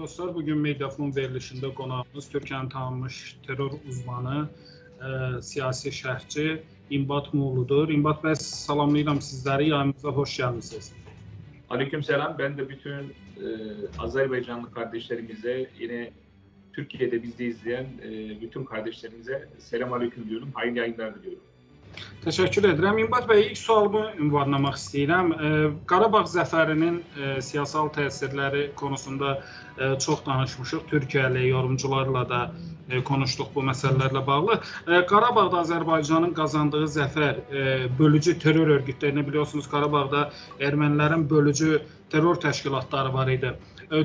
dostlar, bugün Mediafon verilişində qonağımız Türkiyənin tanınmış terror uzmanı, ə, siyasi şərhçi İmbat Muğludur. İmbat bəy, salamlayıram sizləri, yayımıza hoş gəlmisiniz. Aleykümselam. Ben de bütün e, Azerbaycanlı kardeşlerimize yine Türkiye'de bizi izleyen e, bütün kardeşlerimize selam aleyküm diyorum. Hayırlı yayınlar diliyorum. Təşəkkür edirəm. İmbat bəy, ilk sualımı ünvanlamaq istəyirəm. Ə, Qarabağ zəfərinin ə, siyasal təsirləri konusunda çox danışmışıq. Türkiyəli yorumcularla da ə, konuşduq bu məsələlərlə bağlı. Ə, Qarabağda Azərbaycanın qazandığı zəfər bölücü terror örgütlərini biliyorsunuz Qarabağda ermənilərin bölücü terror təşkilatları var idi.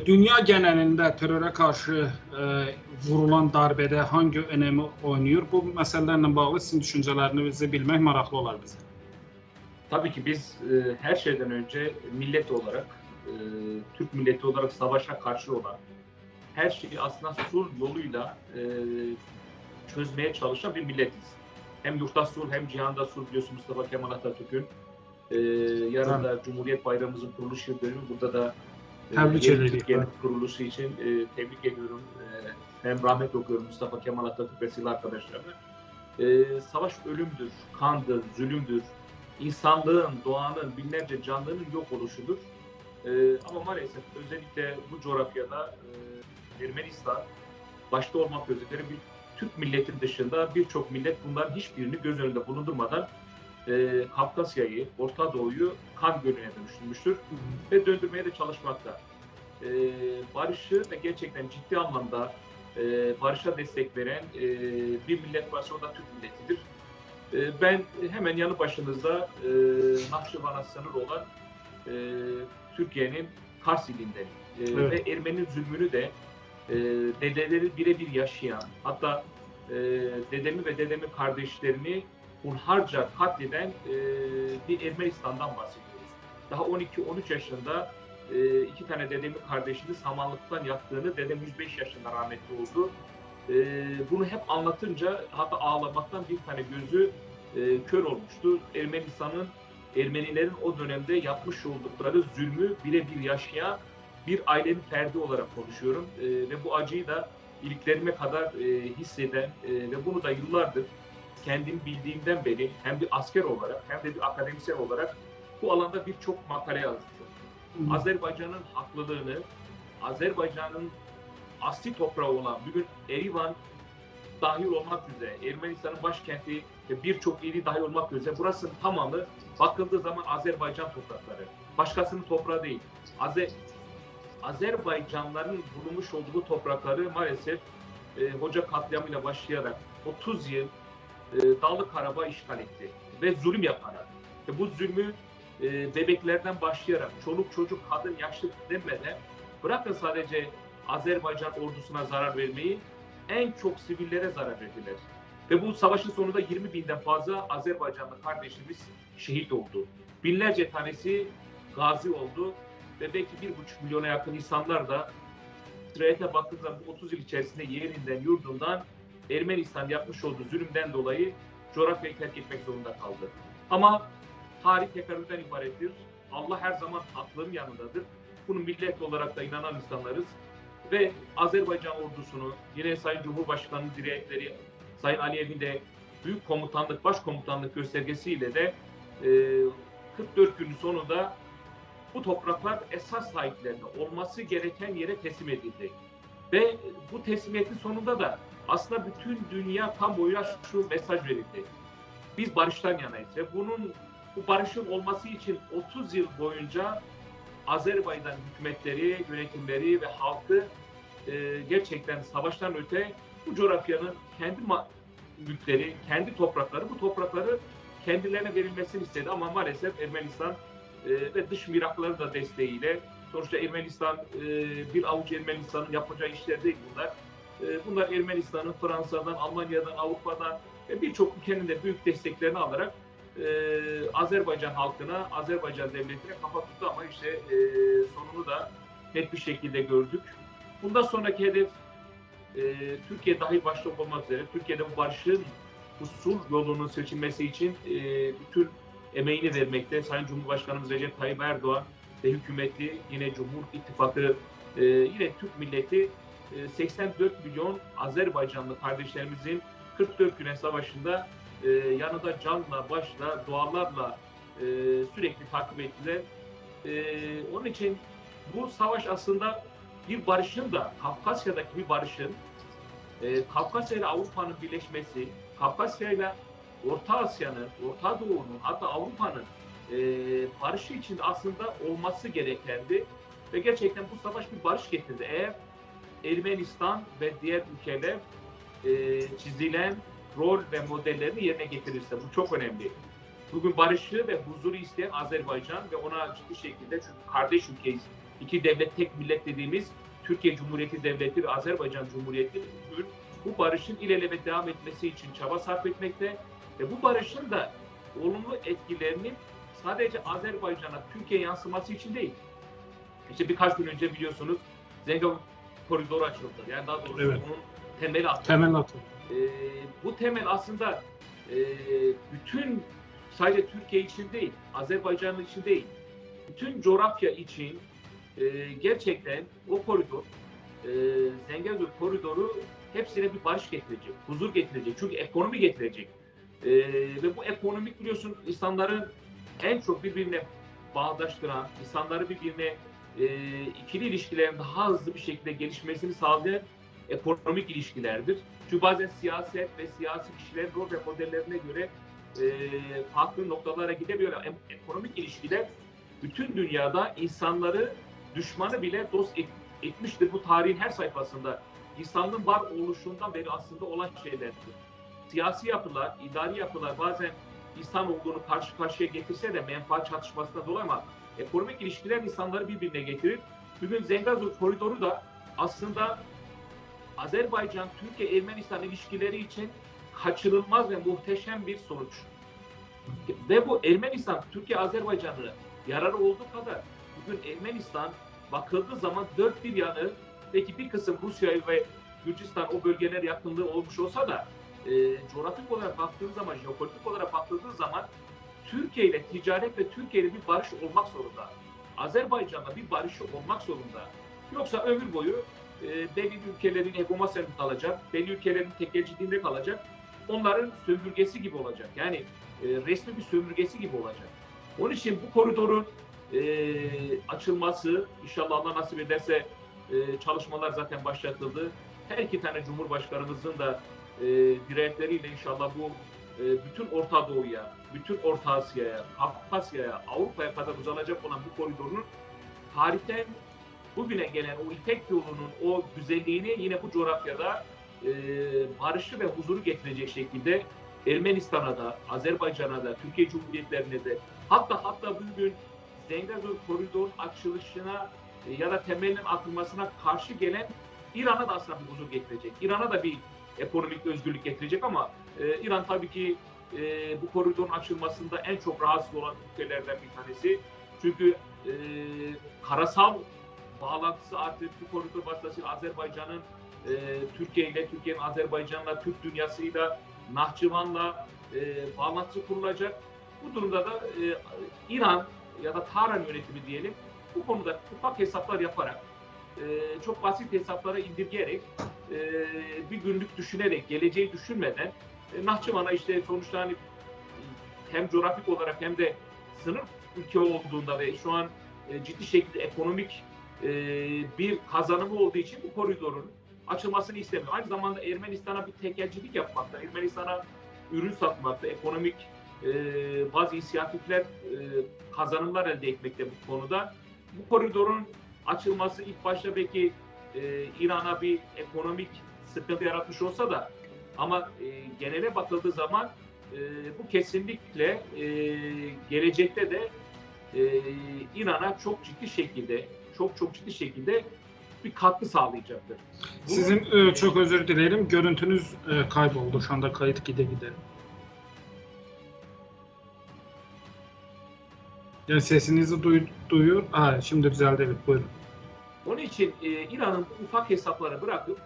Dünya genelində terrora qarşı vurulan darbədə hangi önemi oynayır? Bu məsələlərlə bağlı sizin düşüncələrinizi bilmək maraqlı olar bizə. Tabii ki biz e, her şeyden önce millet olarak, e, Türk milleti olarak savaşa karşı olan, her şeyi aslında sulh yoluyla e, çözmeye çalışan bir milletiz. Hem yurtta sulh hem cihanda sulh biliyorsun Mustafa Kemal Atatürk'ün. E, yarın da Cumhuriyet Bayramımızın kuruluş yıl dönümü. Burada da e. Türkiye'nin kuruluşu için e, tebrik ediyorum. E, hem rahmet okuyorum Mustafa Kemal Atatürk ve silah arkadaşlarına. E, savaş ölümdür, kandır, zulümdür. İnsanlığın, doğanın, binlerce canlının yok oluşudur. E, ama maalesef özellikle bu coğrafyada e, Ermenistan başta olmak üzere bir Türk milletin dışında birçok millet bunların hiçbirini göz önünde bulundurmadan e, Kafkasya'yı, Orta Doğu'yu kan gölüne dönüştürmüştür ve döndürmeye de çalışmakta. E, barışı ve gerçekten ciddi anlamda e, barışa destek veren e, bir millet varsa o da Türk milletidir. E, ben hemen yanı başınızda e, Nakşivan'a sınır olan e, Türkiye'nin Kars ilinde e, Evet. ve Ermeni zulmünü de e, dedeleri birebir yaşayan hatta e, dedemi ve dedemin kardeşlerini hunharca katleden e, bir Ermenistan'dan bahsediyoruz. Daha 12-13 yaşında e, iki tane dedemin kardeşini samanlıktan yaktığını, dedem 105 yaşında rahmetli oldu. E, bunu hep anlatınca hatta ağlamaktan bir tane gözü e, kör olmuştu. Ermenistan'ın, Ermenilerin o dönemde yapmış oldukları zulmü birebir yaşayan bir ailenin ferdi olarak konuşuyorum. E, ve bu acıyı da iliklerime kadar e, hisseden e, ve bunu da yıllardır kendim bildiğimden beri hem bir asker olarak hem de bir akademisyen olarak bu alanda birçok makale yazdım. Azerbaycan'ın haklılığını, Azerbaycan'ın asli toprağı olan bugün Erivan dahil olmak üzere, Ermenistan'ın başkenti ve birçok ili dahil olmak üzere burasının tamamı bakıldığı zaman Azerbaycan toprakları. Başkasının toprağı değil. Azer Azerbaycanların bulunmuş olduğu toprakları maalesef e, Hoca katliamıyla başlayarak 30 yıl e, Dağlı Karabağ işgal etti ve zulüm yaparak. Ve bu zulmü e, bebeklerden başlayarak çoluk çocuk kadın yaşlı demeden bırakın sadece Azerbaycan ordusuna zarar vermeyi en çok sivillere zarar verdiler. Ve bu savaşın sonunda 20 binden fazla Azerbaycanlı kardeşimiz şehit oldu. Binlerce tanesi gazi oldu ve belki bir buçuk milyona yakın insanlar da sırayete baktığı zaman bu 30 yıl içerisinde yerinden, yurdundan Ermenistan yapmış olduğu zulümden dolayı coğrafyayı terk etmek zorunda kaldı. Ama tarih tekrardan ibarettir. Allah her zaman haklının yanındadır. Bunu millet olarak da inanan insanlarız. Ve Azerbaycan ordusunu yine Sayın Cumhurbaşkanı direktleri Sayın Aliyev'in de büyük komutanlık, başkomutanlık göstergesiyle de e, 44 günün sonunda bu topraklar esas sahiplerine olması gereken yere teslim edildi. Ve bu teslimiyetin sonunda da aslında bütün dünya kamuoyuna şu mesaj verildi. Biz barıştan yanayız ve bunun bu barışın olması için 30 yıl boyunca Azerbaycan hükümetleri, yönetimleri ve halkı e, gerçekten savaştan öte bu coğrafyanın kendi mülkleri, kendi toprakları, bu toprakları kendilerine verilmesini istedi ama maalesef Ermenistan e, ve dış mirakları da desteğiyle sonuçta Ermenistan e, bir avuç Ermenistan'ın yapacağı işler değil bunlar. E, bunlar Ermenistan'ın Fransa'dan, Almanya'dan, Avrupa'dan ve birçok ülkenin de büyük desteklerini alarak e, Azerbaycan halkına, Azerbaycan devletine kafa tuttu ama işte e, sonunu da net bir şekilde gördük. Bundan sonraki hedef e, Türkiye dahil başta olmak üzere Türkiye'de bu barışın, bu sulh yolunun seçilmesi için e, bütün emeğini vermekte. Sayın Cumhurbaşkanımız Recep Tayyip Erdoğan ve hükümeti yine Cumhur İttifakı e, yine Türk milleti e, 84 milyon Azerbaycanlı kardeşlerimizin 44 güne savaşında e, yanında canla, başla, dualarla e, sürekli takip ettiler. E, onun için bu savaş aslında bir barışın da Kafkasya'daki bir barışın e, Kafkasya ile Avrupa'nın birleşmesi, Kafkasya ile Orta Asya'nın, Orta Doğu'nun hatta Avrupa'nın e, barışı için aslında olması gerekendi. Ve gerçekten bu savaş bir barış getirdi. Eğer Ermenistan ve diğer ülkeler e, çizilen rol ve modellerini yerine getirirse bu çok önemli. Bugün barışı ve huzuru isteyen Azerbaycan ve ona ciddi şekilde çünkü kardeş ülkeyiz. İki devlet tek millet dediğimiz Türkiye Cumhuriyeti Devleti ve Azerbaycan Cumhuriyeti bugün bu barışın ilelebet devam etmesi için çaba sarf etmekte ve bu barışın da olumlu etkilerinin sadece Azerbaycan'a, Türkiye yansıması için değil. İşte birkaç gün önce biliyorsunuz Zengezur koridoru açıldı. Yani daha doğrusu Evet. onun temeli atıldı. Temel atıldı. Ee, bu temel aslında e, bütün sadece Türkiye için değil, Azerbaycan için değil, bütün coğrafya için e, gerçekten o koridor, e, Zengezur koridoru hepsine bir barış getirecek, huzur getirecek. Çünkü ekonomi getirecek. E, ve bu ekonomik biliyorsun insanların en çok birbirine bağdaştıran, insanları birbirine e, ikili ilişkilerin daha hızlı bir şekilde gelişmesini sağlayan ekonomik ilişkilerdir. Çünkü bazen siyaset ve siyasi kişilerin rol ve modellerine göre e, farklı noktalara gidebiliyor. Ekonomik ilişkiler bütün dünyada insanları, düşmanı bile dost et- etmiştir. Bu tarihin her sayfasında. İnsanlığın var oluşundan beri aslında olan şeylerdir. Siyasi yapılar, idari yapılar bazen insan olduğunu karşı karşıya getirse de menfaat çatışmasına dolayı ama ekonomik ilişkiler insanları birbirine getirir. Bugün Zengezur koridoru da aslında Azerbaycan, Türkiye, Ermenistan ilişkileri için kaçırılmaz ve muhteşem bir sonuç. Ve bu Ermenistan, Türkiye, Azerbaycan'ı yararı olduğu kadar bugün Ermenistan bakıldığı zaman dört bir yanı peki bir kısım Rusya ve Gürcistan o bölgeler yakınlığı olmuş olsa da e, coğrafik olarak baktığınız zaman, jeopolitik olarak baktığınız zaman Türkiye ile ticaret ve Türkiye ile bir barış olmak zorunda. Azerbaycan'la bir barışı olmak zorunda. Yoksa ömür boyu e, belli ülkelerin hegemonisinde kalacak, belli ülkelerin tekelciliğinde kalacak. Onların sömürgesi gibi olacak. Yani e, resmi bir sömürgesi gibi olacak. Onun için bu koridorun e, açılması inşallah Allah nasip ederse e, çalışmalar zaten başlatıldı. Her iki tane Cumhurbaşkanımızın da e, direkleriyle inşallah bu e, bütün Orta Doğu'ya, bütün Orta Asya'ya, Kafkasya'ya, Avrupa'ya kadar uzanacak olan bu koridorun tarihten bugüne gelen o İpek yolunun o güzelliğini yine bu coğrafyada e, barışı ve huzuru getirecek şekilde Ermenistan'a da, Azerbaycan'a da, Türkiye Cumhuriyetlerine de hatta hatta bugün Zengezur koridorun açılışına e, ya da temelinin atılmasına karşı gelen İran'a da aslında bir huzur getirecek. İran'a da bir ekonomik özgürlük getirecek ama e, İran tabii ki e, bu koridorun açılmasında en çok rahatsız olan ülkelerden bir tanesi. Çünkü e, karasal bağlantısı artık bu koridor vasıtasıyla Azerbaycan'ın e, Türkiye ile, Türkiye'nin Azerbaycan'la, Türk dünyasıyla, Nahçıvan'la e, bağlantısı kurulacak. Bu durumda da e, İran ya da Tahran yönetimi diyelim bu konuda ufak hesaplar yaparak, e, çok basit hesaplara indirgeyerek, e, bir günlük düşünerek, geleceği düşünmeden e, Nahçıvan'a işte sonuçta hani hem coğrafik olarak hem de sınır ülke olduğunda ve şu an e, ciddi şekilde ekonomik e, bir kazanımı olduğu için bu koridorun açılmasını istemiyor. Aynı zamanda Ermenistan'a bir tekelcilik yapmakta, Ermenistan'a ürün satmakta, ekonomik e, bazı inisiyatifler, e, kazanımlar elde etmekte bu konuda. Bu koridorun açılması ilk başta belki İran'a bir ekonomik sıkıntı yaratmış olsa da ama genele bakıldığı zaman bu kesinlikle gelecekte de İran'a çok ciddi şekilde çok çok ciddi şekilde bir katkı sağlayacaktır. Sizin e, çok özür dilerim. Görüntünüz e, kayboldu. Şu anda kayıt gide gide. Yani sesinizi duy, duyuyor. Ha, şimdi düzeldi evet. Buyurun. Onun için e, İran'ın ufak hesapları bırakıp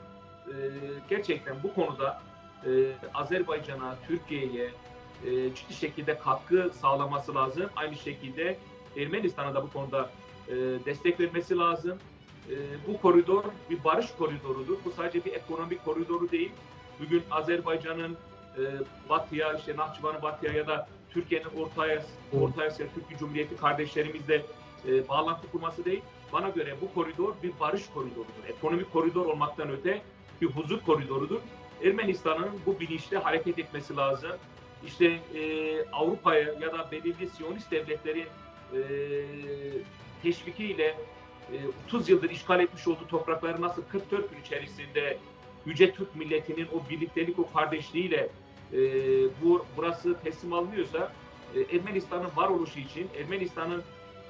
e, gerçekten bu konuda e, Azerbaycan'a, Türkiye'ye e, ciddi şekilde katkı sağlaması lazım. Aynı şekilde Ermenistan'a da bu konuda e, destek vermesi lazım. e, bu koridor bir barış koridorudur. Bu sadece bir ekonomik koridoru değil. Bugün Azerbaycan'ın e, batıya, işte Nahçıvan'ın batıya ya da Türkiye'nin Orta, Orta Asya, Türkiye Cumhuriyeti kardeşlerimizle e, bağlantı kurması değil. Bana göre bu koridor bir barış koridorudur. Ekonomik koridor olmaktan öte bir huzur koridorudur. Ermenistan'ın bu bilinçle hareket etmesi lazım. İşte e, Avrupa'ya ya da belirli Siyonist devletlerin e, teşvikiyle e, 30 yıldır işgal etmiş olduğu toprakları nasıl 44 gün içerisinde Yüce Türk milletinin o birliktelik, o kardeşliğiyle e, bu burası teslim alınıyorsa e, Ermenistan'ın varoluşu için, Ermenistan'ın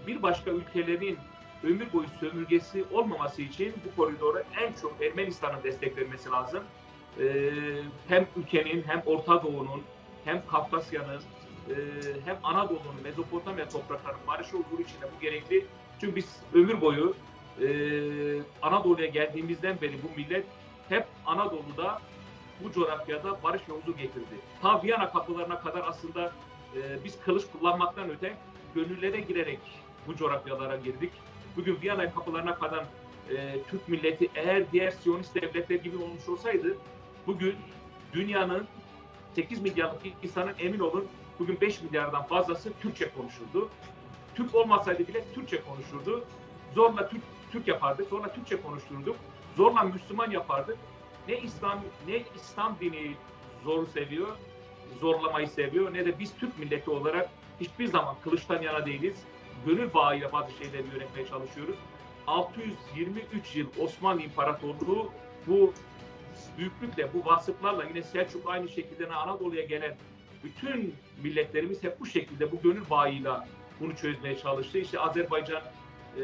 bir başka ülkelerin ömür boyu sömürgesi olmaması için bu koridoru en çok Ermenistan'ın desteklenmesi lazım. E, hem ülkenin, hem Orta Doğu'nun, hem Kafkasya'nın, e, hem Anadolu'nun, Mezopotamya topraklarının barış olduğu için de bu gerekli. Çünkü biz ömür boyu e, Anadolu'ya geldiğimizden beri bu millet hep Anadolu'da bu coğrafyada barış ve huzur getirdi. Ta Viyana kapılarına kadar aslında e, biz kılıç kullanmaktan öte gönüllere girerek bu coğrafyalara girdik. Bugün Viyana kapılarına kadar e, Türk milleti eğer diğer Siyonist devletler gibi olmuş olsaydı bugün dünyanın 8 milyarlık insanın emin olun bugün 5 milyardan fazlası Türkçe konuşurdu. Türk olmasaydı bile Türkçe konuşurdu. Zorla Türk, Türk yapardık, zorla Türkçe konuşturduk. Zorla Müslüman yapardık. Ne İslam ne İslam dini zoru seviyor, zorlamayı seviyor ne de biz Türk milleti olarak hiçbir zaman kılıçtan yana değiliz. Gönül bağıyla bazı şeyleri yönetmeye çalışıyoruz. 623 yıl Osmanlı İmparatorluğu bu büyüklükle, bu vasıflarla yine Selçuk aynı şekilde Anadolu'ya gelen bütün milletlerimiz hep bu şekilde bu gönül bağıyla bunu çözmeye çalıştı. İşte Azerbaycan e,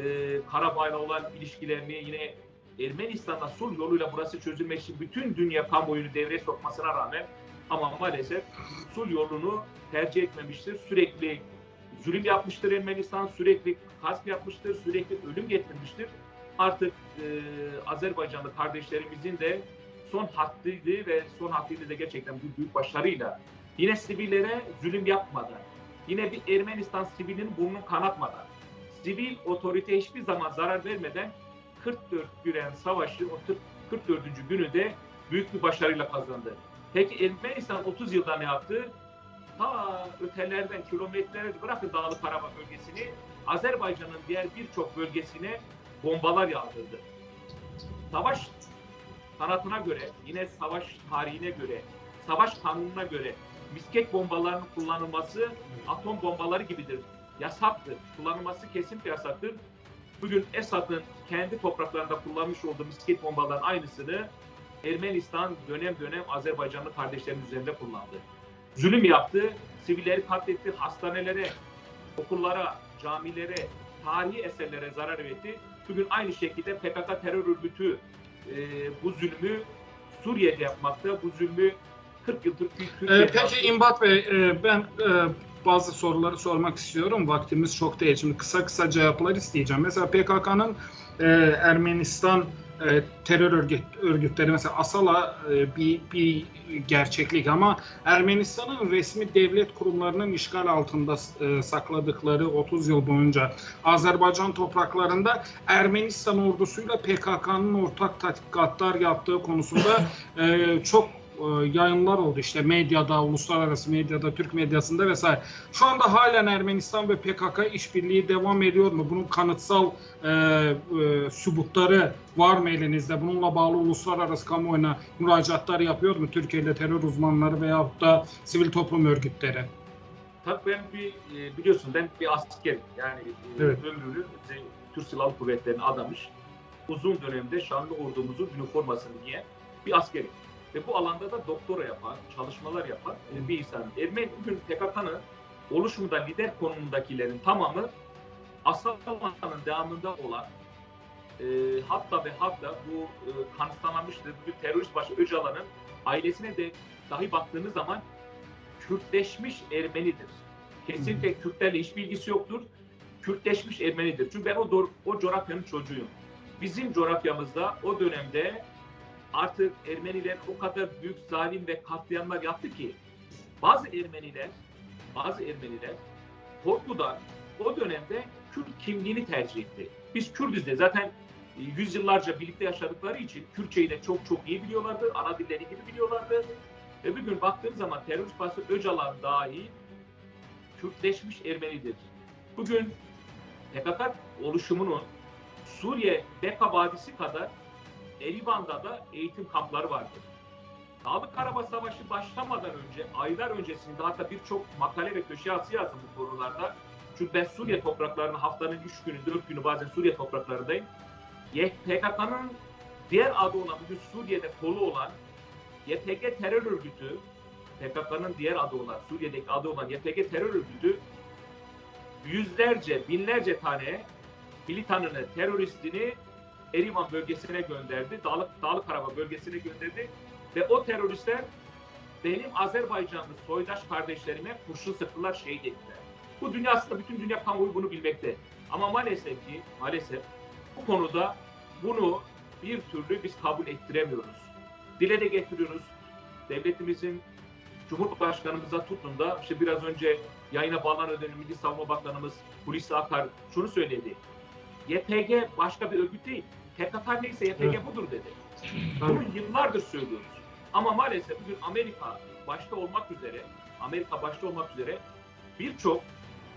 Karabağ'la olan ilişkilerini yine Ermenistan'la sulh yoluyla burası çözülmek için bütün dünya kamuoyunu devreye sokmasına rağmen ama maalesef sulh yolunu tercih etmemiştir. Sürekli zulüm yapmıştır Ermenistan, sürekli gasp yapmıştır, sürekli ölüm getirmiştir. Artık e, Azerbaycanlı kardeşlerimizin de son haddiydi ve son haddiydi de gerçekten bir büyük başarıyla yine sivillere zulüm yapmadan, yine bir Ermenistan sivilinin burnunu kanatmadan, sivil otorite hiçbir zaman zarar vermeden 44 güren savaşı o 44. günü de büyük bir başarıyla kazandı. Peki Ermenistan 30 yılda ne yaptı? Ta ötelerden kilometrelerce bırakın Dağlı Karabağ bölgesini Azerbaycan'ın diğer birçok bölgesine bombalar yağdırdı. Savaş sanatına göre, yine savaş tarihine göre, savaş kanununa göre misket bombalarının kullanılması atom bombaları gibidir. Yasaktır. Kullanılması kesinlikle yasaktır. Bugün Esad'ın kendi topraklarında kullanmış olduğu misket bombaların aynısını Ermenistan dönem dönem Azerbaycanlı kardeşlerin üzerinde kullandı. Zulüm yaptı, sivilleri katletti, hastanelere, okullara, camilere, tarihi eserlere zarar verdi. Bugün aynı şekilde PKK terör örgütü e, bu zulmü Suriye'de yapmakta, bu zulmü 40 yıldır Türkiye'de Ee, peki İmbat Bey, e, ben e, bazı soruları sormak istiyorum. Vaktimiz çok değil. Şimdi kısa kısa cevaplar isteyeceğim. Mesela PKK'nın e, Ermenistan e, terör örgüt, örgütleri mesela Asala e, bir, bir gerçeklik ama Ermenistan'ın resmi devlet kurumlarının işgal altında e, sakladıkları 30 yıl boyunca Azerbaycan topraklarında Ermenistan ordusuyla PKK'nın ortak tatbikatlar yaptığı konusunda e, çok yayınlar oldu işte medyada, uluslararası medyada, Türk medyasında vesaire. Şu anda halen Ermenistan ve PKK işbirliği devam ediyor mu? Bunun kanıtsal e, e, sübutları var mı elinizde? Bununla bağlı uluslararası kamuoyuna müracaatlar yapıyor mu Türkiye ile terör uzmanları veyahut da sivil toplum örgütleri? Tabii ben bir e, biliyorsun ben bir askerim. Yani e, Evet. ömrünü e, Türk Silahlı Kuvvetleri'ne adamış. Uzun dönemde şanlı ordumuzun üniformasını giyen bir askerim. Ve bu alanda da doktora yapan, çalışmalar yapan e, bir insan. Ermeni bugün PKK'nın oluşumda lider konumundakilerin tamamı Asala'nın devamında olan e, hatta ve hatta bu e, kanıtlanmıştır. Bu terörist başı Öcalan'ın ailesine de dahi baktığınız zaman Kürtleşmiş Ermenidir. Kesinlikle Kürtlerle hiç bilgisi yoktur. Kürtleşmiş Ermenidir. Çünkü ben o, o coğrafyanın çocuğuyum. Bizim coğrafyamızda o dönemde artık Ermeniler o kadar büyük zalim ve katliamlar yaptı ki bazı Ermeniler bazı Ermeniler korkudan o dönemde Kürt kimliğini tercih etti. Biz Kürdüz de zaten e, yüzyıllarca birlikte yaşadıkları için Kürtçeyi de çok çok iyi biliyorlardı. Ana dilleri gibi biliyorlardı. Ve bir gün baktığım zaman terörist bası Öcalan dahi Kürtleşmiş Ermenidir. Bugün PKK oluşumunun Suriye Beka Vadisi kadar Erivan'da da eğitim kampları vardır. Dağlık Karabağ Savaşı başlamadan önce, aylar öncesinde hatta birçok makale ve köşe yazısı yazdım bu konularda. Çünkü ben Suriye topraklarını haftanın 3 günü, 4 günü bazen Suriye topraklarındayım. PKK'nın diğer adı olan, bugün Suriye'de kolu olan YPG terör örgütü, PKK'nın diğer adı olan, Suriye'deki adı olan YPG terör örgütü yüzlerce, binlerce tane militanını, teröristini Erivan bölgesine gönderdi. Dağlık, Dağlık Karabağ bölgesine gönderdi. Ve o teröristler benim Azerbaycanlı soydaş kardeşlerime kurşun sıktılar, şehit ettiler. Bu dünya aslında bütün dünya kamuoyu bunu bilmekte. Ama maalesef ki, maalesef bu konuda bunu bir türlü biz kabul ettiremiyoruz. Dile de getiriyoruz. Devletimizin Cumhurbaşkanımıza tutun da işte biraz önce yayına bağlanan dönem Milli Savunma Bakanımız Hulusi Akar şunu söyledi. YPG başka bir örgüt değil. PKK neyse YPG Evet. budur dedi. Bunu yıllardır söylüyoruz. Ama maalesef bugün Amerika başta olmak üzere, Amerika başta olmak üzere birçok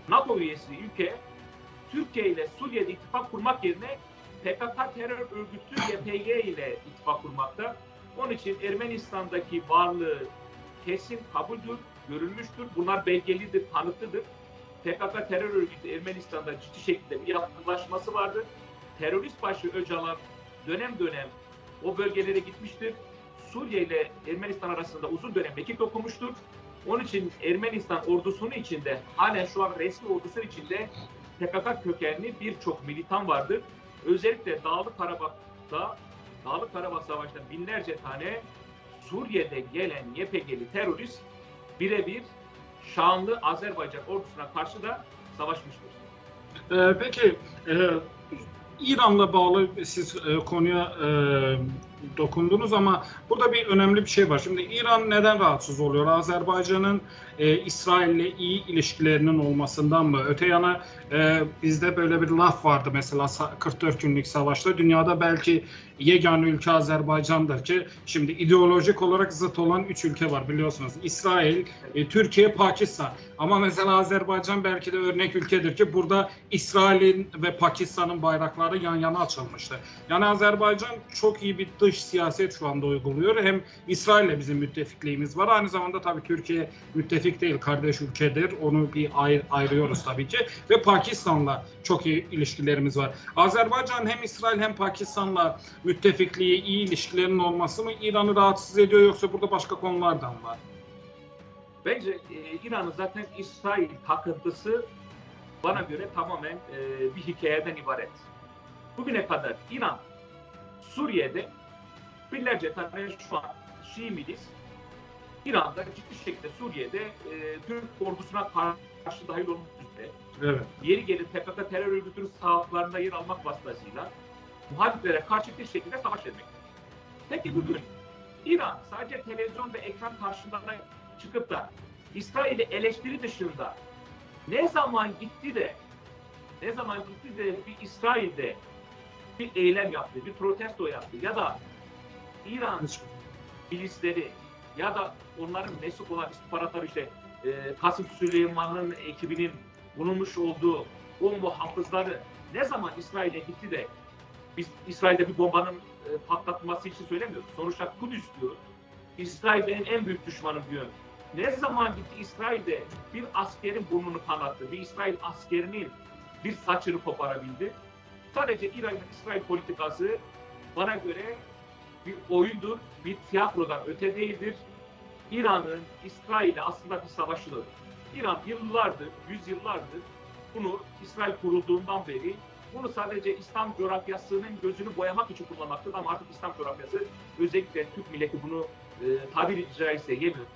NATO üyesi ülke Türkiye ile Suriye'de ittifak kurmak yerine PKK terör örgütü YPG ile ittifak kurmakta. Onun için Ermenistan'daki varlığı kesin kabuldür, görülmüştür. Bunlar belgelidir, kanıtlıdır. PKK terör örgütü Ermenistan'da ciddi şekilde bir yakınlaşması vardır. Terörist başı Öcalan dönem dönem o bölgelere gitmiştir. Suriye ile Ermenistan arasında uzun dönem mekik okumuştur. Onun için Ermenistan ordusunun içinde, halen şu an resmi ordusunun içinde PKK kökenli birçok militan vardır. Özellikle Dağlık Karabağ'da, Dağlık Karabağ Savaşı'nda binlerce tane Suriye'de gelen YPG'li terörist birebir şanlı Azerbaycan ordusuna karşı da savaşmıştır. Ee, peki e, İran'la bağlı siz e, konuya e, dokundunuz ama burada bir önemli bir şey var. Şimdi İran neden rahatsız oluyor? Azerbaycan'ın e, İsrail'le iyi ilişkilerinin olmasından mı? Öte yana e, bizde böyle bir laf vardı mesela sa- 44 günlük savaşta. Dünyada belki yegane ülke Azerbaycan'dır ki şimdi ideolojik olarak zıt olan üç ülke var biliyorsunuz. İsrail, e, Türkiye, Pakistan. Ama mesela Azerbaycan belki de örnek ülkedir ki burada İsrail'in ve Pakistan'ın bayrakları yan yana açılmıştı. Yani Azerbaycan çok iyi bir dış siyaset şu anda uyguluyor. Hem İsrail'le bizim müttefikliğimiz var. Aynı zamanda tabii Türkiye müttefik değil, kardeş ülkedir. Onu bir ayır, ayırıyoruz tabii ki. Ve Pakistan'la çok iyi ilişkilerimiz var. Azerbaycan hem İsrail hem Pakistan'la müttefikliği, iyi ilişkilerinin olması mı İran'ı rahatsız ediyor yoksa burada başka konulardan var? Bence e, İran'ın zaten İsrail takıntısı bana göre tamamen e, bir hikayeden ibaret. Bugüne kadar İran Suriye'de binlerce tane şu an Şii milis İran'da ciddi şekilde Suriye'de e, Türk ordusuna karşı dahil olmak Evet. yeri gelir PKK terör örgütünün sahaplarında yer almak vasıtasıyla muhaliflere karşı bir şekilde savaş etmek. Peki bugün İran sadece televizyon ve ekran karşısında çıkıp da İsrail'i eleştiri dışında ne zaman gitti de ne zaman gitti de bir İsrail'de bir eylem yaptı, bir protesto yaptı ya da İran milisleri ya da onların mensup olan istihbaratları işte e, Kasım Süleyman'ın ekibinin bulunmuş olduğu o muhafızları ne zaman İsrail'e gitti de biz İsrail'de bir bombanın e, patlatılması için söylemiyoruz. Sonuçta Kudüs diyor. İsrail benim en büyük düşmanım diyor. Ne zaman gitti İsrail'de bir askerin burnunu kanattı, bir İsrail askerinin bir saçını koparabildi. Sadece İran İsrail politikası bana göre bir oyundur, bir tiyatrodan öte değildir. İran'ın İsrail'e aslında bir savaşıdır. İran yıllardır, yüzyıllardır bunu İsrail kurulduğundan beri bunu sadece İslam coğrafyasının gözünü boyamak için kullanmaktadır ama artık İslam coğrafyası özellikle Türk milleti bunu e, tabiri caizse yemiyor.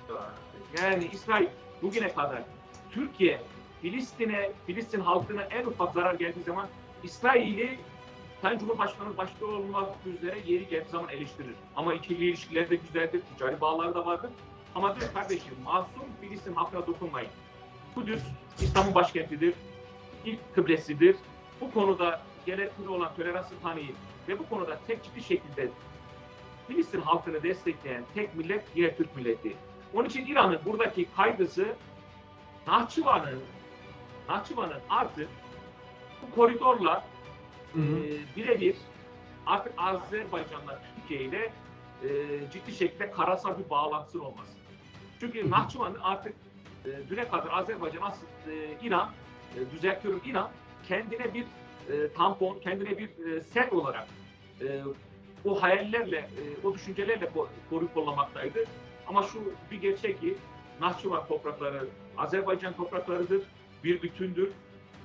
Yani İsrail bugüne kadar Türkiye, Filistin'e, Filistin halkına en ufak zarar geldiği zaman İsrail'i Sayın Cumhurbaşkanı başta olmak üzere yeri geldiği zaman eleştirir. Ama ikili ilişkileri de güzeldir, ticari bağları da vardır. Ama diyor kardeşim masum Filistin halkına dokunmayın. Kudüs İslam'ın başkentidir, ilk kıblesidir. Bu konuda gerekli olan toleransı tanıyıp ve bu konuda tek ciddi şekilde Filistin halkını destekleyen tek millet yine Türk milleti. Onun için İran'ın buradaki kaygısı Nahçıvan'ın Nahçıvan'ın artık bu koridorla Hı hı. e, birebir artık Azerbaycan'la Türkiye ile e, ciddi şekilde karasal bir bağlantısı olması. Çünkü Nahçıvan'ın artık e, düne kadar Azerbaycan aslında e, İran, e, düzeltiyorum İran kendine bir e, tampon, kendine bir e, set olarak e, o hayallerle, e, o düşüncelerle ko- koruyup kollamaktaydı. Ama şu bir gerçek ki Nahçıvan toprakları Azerbaycan topraklarıdır, bir bütündür.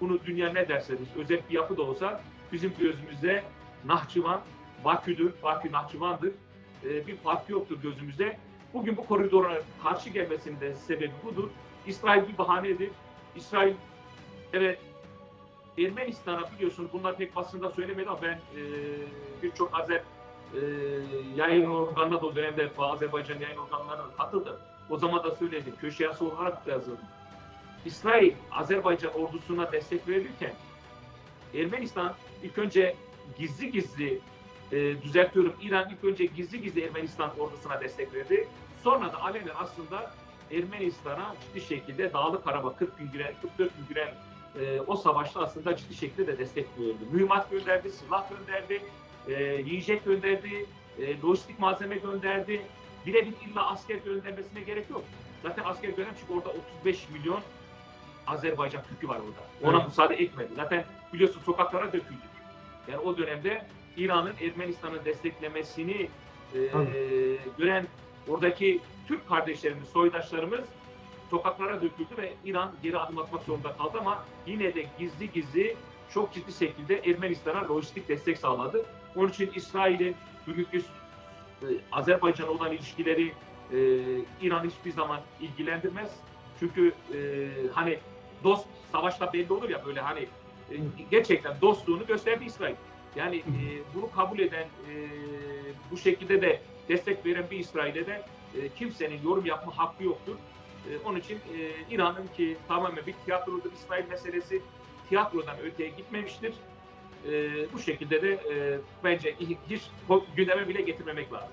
Bunu dünya ne derse desin, özel bir yapı da olsa bizim gözümüzde Nahçıvan Bakü'dür, Bakü Nahçıvan'dır. E, bir farkı yoktur gözümüzde. Bugün bu koridora karşı gelmesinin de sebebi budur. İsrail bir bahanedir. İsrail evet Ermenistan'a biliyorsunuz bunlar pek basında söylemedi ama ben e, birçok Azer e, yayın organına da o dönemde Azerbaycan yayın organlarına katıldım. O zaman da söyledim. Köşe yazı olarak da yazıldı. İsrail Azerbaycan ordusuna destek verirken Ermenistan ilk önce gizli gizli e, düzeltiyorum İran ilk önce gizli gizli Ermenistan ordusuna destek verdi. Sonra da alenen aslında Ermenistan'a ciddi şekilde Dağlık Karabağ 40 gün giren, 44 gün giren e, o savaşta aslında ciddi şekilde de destek verdi. Mühimmat gönderdi, silah gönderdi, e, yiyecek gönderdi, e, lojistik malzeme gönderdi. Birebir illa asker göndermesine gerek yok. Zaten asker gönderen çünkü orada 35 milyon Azerbaycan Türk'ü var orada. Ona Evet. müsaade etmedi. Zaten biliyorsun sokaklara döküldü. Yani o dönemde İran'ın Ermenistan'ı desteklemesini e, gören oradaki Türk kardeşlerimiz, soydaşlarımız sokaklara döküldü ve İran geri adım atmak zorunda kaldı ama yine de gizli gizli çok ciddi şekilde Ermenistan'a lojistik destek sağladı. Onun için İsrail'in bugünkü e, Azerbaycan'a olan ilişkileri e, İran hiçbir zaman ilgilendirmez. Çünkü e, hani dost savaşta belli olur ya böyle hani e, gerçekten dostluğunu gösterdi İsrail. Yani e, bunu kabul eden, e, bu şekilde de destek veren bir İsrail'e de e, kimsenin yorum yapma hakkı yoktur. E, onun için e, İran'ın ki tamamen bir tiyatrodur İsrail meselesi tiyatrodan öteye gitmemiştir. E, bu şekilde de e, bence hiç gündeme bile getirmemek lazım.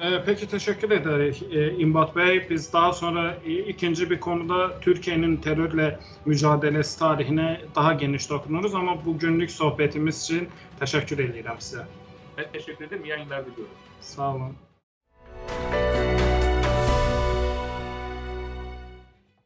Ee, Peki teşekkür ederiz e, İmbat Bey. Biz daha sonra e, ikinci bir konuda Türkiye'nin terörle mücadelesi tarihine daha geniş dokunuruz ama bugünlük sohbetimiz için teşekkür ederim size. Ben teşekkür ederim. İyi yayınlar diliyorum. Sağ olun.